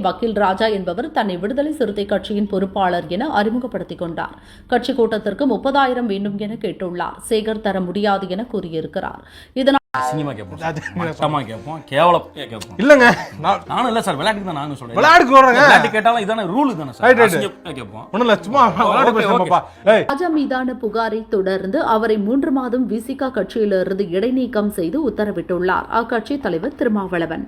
வக்கீல் ராஜா என்பவர் தன்னை விடுதலை சிறுத்தை கட்சியின் பொறுப்பாளர் என அறிமுகப்படுத்திக் கொண்டார். கட்சி கூட்டத்திற்கு முப்பதாயிரம் வேண்டும் என கேட்டுள்ளார். சேகர் தர முடியாது என கூறியிருக்கிறார். இதனால் அசிங்கமா கேட்போம் கேட்போம் கேவலம் கேட்போம் இல்லங்க. நான் நானும் இல்ல சார் விளையாட்டுக்கு தான் நானும் சொல்றேன். வர்றேங்க. விளையாட்டு கேட்டாலும் இதான ரூல் தானே சார். கேட்போம் இல்ல சும்மா விளையாட்டு ராஜா மீதான புகாரை தொடர்ந்து அவரை மூன்று மாதம் விசிகா கட்சியிலிருந்து இடைநீக்கம் செய்து உத்தரவிட்டுள்ளார். அக்கட்சி தலைவர் திருமாவளவன்.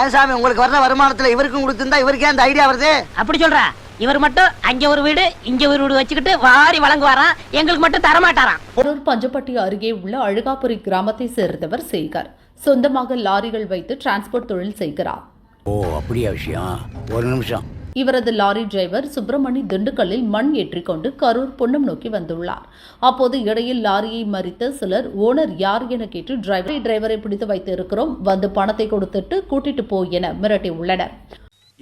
ஏன் சாமி உங்களுக்கு வர்ற வருமானத்துல இவருக்கும் கொடுத்திருந்தா இவருக்கே அந்த ஐடியா வருது? அப்படி சொல்ற. இவர் மட்டும் அங்க ஒரு வீடு இங்க ஒரு வீடு வச்சுக்கிட்டு வாரி வழங்குவாராம். எங்களுக்கு மட்டும் தரமாட்டாராம். கரூர் பஞ்சப்பட்டி அருகே உள்ள அழுகாபுரி கிராமத்தை சேர்ந்தவர் சேகர். சொந்தமாக லாரிகள் வைத்து டிரான்ஸ்போர்ட் தொழில் செய்கிறார். ஓ அப்படியா விஷயம். ஒரு நிமிஷம். இவரது லாரி டிரைவர் சுப்பிரமணி திண்டுக்கல்லில் மண் ஏற்றிக்கொண்டு கரூர் பொன்னம் நோக்கி வந்துள்ளார். அப்போது இடையில் லாரியை மறித்த சிலர் ஓனர் யார்? என கேட்டு டிரைவரை டிரைவரை பிடித்து வைத்திருக்கிறோம் வந்து பணத்தை கொடுத்துட்டு கூட்டிட்டு போ என மிரட்டியுள்ளனர்.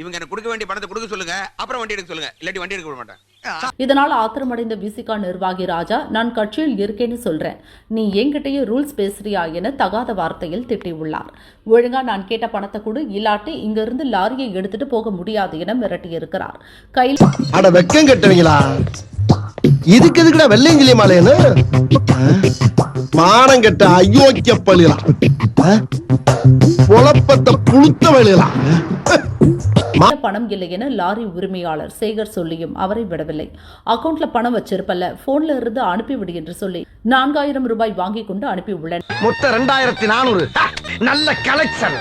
இவங்க எனக்கு கொடுக்க வேண்டிய பணத்தை கொடுக்க சொல்லுங்க. அப்புறம் வண்டி எடுக்க சொல்லுங்க. இல்லாட்டி வண்டி எடுக்க விட மாட்டேன். இதனால் ஆத்திரமடைந்த விசிகா நிர்வாகி ராஜா நான் கட்சியில் இருக்கேன்னு சொல்றேன். நீ என்கிட்டயே ரூல்ஸ் பேசுறியா என தகாத வார்த்தையில் திட்டியுள்ளார். ஒழுங்கா நான் கேட்ட பணத்தை கொடு இல்லாட்டி இங்கிருந்து லாரியை எடுத்துட்டு போக முடியாது என மிரட்டியிருக்கிறார். கையில் அட வெக்கம் கட்டுவீங்களா? இதுக்கு எதுக்குடா வெள்ளையங்கிலி மாலையன்னு மானம் கெட்ட அயோக்கிய பழிலாம் குழப்பத்தை புழுத்த வழியலாம் பணம் இல்லை என லாரி உரிமையாளர் சேகர் சொல்லியும் அவரை விடவில்லை. அக்கவுண்ட்ல பணம் வச்சிருப்பல்ல போன்ல இருந்து அனுப்பிவிடு என்று சொல்லி நான்காயிரம் ரூபாய் வாங்கி கொண்டு அனுப்பியுள்ளனர் மொத்தம் ரெண்டாயிரத்தி நானூறு. நல்ல கலெக்ஷன்.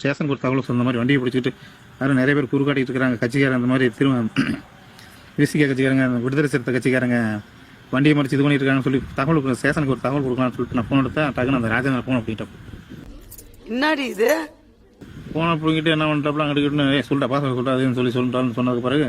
ஸ்டேஷனுக்கு ஒரு தகவல் சொன்ன மாதிரி வண்டியை பிடிச்சிட்டு யாரும் நிறைய பேர் குறுக்காட்டிட்டு இருக்காங்க கட்சிக்காரங்க அந்த மாதிரி திரும்ப விசிக கட்சிக்காரங்க அந்த விடுதலை சிறுத்தை கட்சிக்காரங்க வண்டியை மறிச்சு இது பண்ணிட்டு இருக்காங்கன்னு சொல்லி தகவல் கொடுக்க- ஸ்டேஷனுக்கு ஒரு தகவல் கொடுக்கலாம்னு சொல்லிட்டு நான் ஃபோன் எடுத்தேன். டக்குன்னு அந்த ராஜேந்திரன் ஃபோன் அப்படின்ட்டேன். என்னடி இது? ஃபோனை பிடிங்கிட்டு என்ன பண்ணிட்டாப்புல அங்கிட்டு ஏ சொல்லிட்டா பாச சொல்லிட்டாதுன்னு சொல்லி சொல்லிட்டான்னு சொன்னதுக்கு பிறகு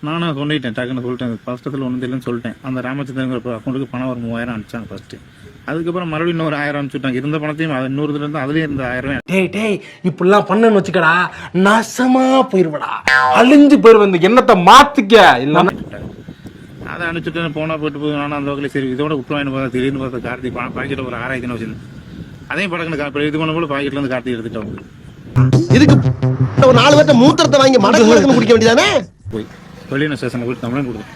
நானும் சொல்லிட்டேன் டக்குன்னு சொல்லிட்டேன். ஃபஸ்ட்டத்தில் ஒன்றும் இல்லைன்னு சொல்லிட்டேன். அந்த ராமச்சந்திரங்கிற அக்கௌண்ட்டுக்கு பணம் ஒரு மூவாயிரம் அனுப்பிச்சாங்க ஃபர்ஸ்ட்டு அதுக்கப்புறம் மறுபடியும் இன்னொரு ஆயிரம் அனுப்பிச்சுட்டாங்க. இருந்த பணத்தையும் அது இன்னொரு இருந்து அதுலேயே இருந்த ஆயிரம் டேய் டேய் இப்படிலாம் பண்ணன்னு வச்சுக்கடா நாசமா போயிருவடா. அழிஞ்சு போயிருவ இந்த எண்ணத்தை மாத்திக்க. இல்லன்னா அதை அனுப்பிச்சுட்டு போனால் போயிட்டு போய் நானும் அந்த வகையில் சரி இதோட விட்டுவாயின்னு பார்த்தா திடீர்னு பார்த்தா கார்த்தி பாக்கெட்டில் ஒரு ஆறாயிரத்தி வச்சிருந்தேன். அதையும் படக்குன்னு இது பண்ண போல இருந்து கார்த்தி எடுத்துட்டோம் இதுக்கு ஒரு நாலு பேர்ட்ட மூத்திரத்தை வாங்கி மடக்கு மடக்குன்னு குடிக்க வேண்டியதானே? போய் வெளியின ஸ்டேஷனில் போய் கம்ப்ளைண்ட் கொடுத்தேன்.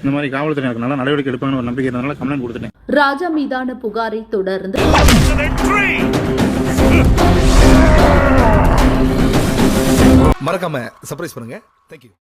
இந்த மாதிரி காவல்துறை எனக்கு நல்ல நடவடிக்கை எடுப்பாங்கன்னு ஒரு நம்பிக்கை இருந்தனால கம்ப்ளைண்ட் கொடுத்துட்டேன். ராஜா மீதான புகாரை தொடர்ந்து மறக்காம சர்ப்ரைஸ் பண்ணுங்க. தேங்க்யூ